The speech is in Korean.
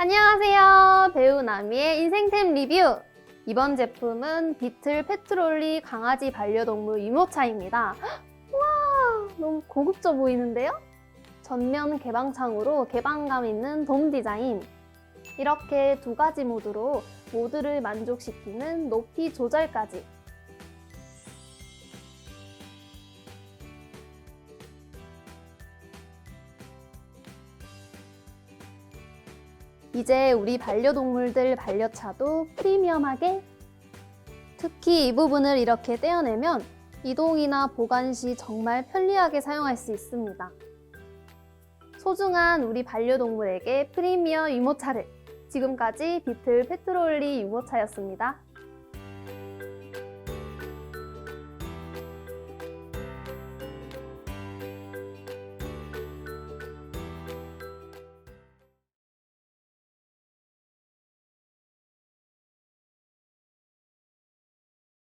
안녕하세요. 배우 나미의 인생템 리뷰. 이번 제품은 비틀 페트롤리 강아지 반려동물 유모차입니다. 와, 너무 고급져 보이는데요? 전면 개방창으로 개방감 있는 돔 디자인. 이렇게 두 가지 모드로 모두를 만족시키는 높이 조절까지. 이제 우리 반려동물들 반려차도 프리미엄하게 특히 이 부분을 이렇게 떼어내면 이동이나 보관 시 정말 편리하게 사용할 수 있습니다. 소중한 우리 반려동물에게 프리미엄 유모차를 지금까지 비틀 페트롤리 유모차였습니다.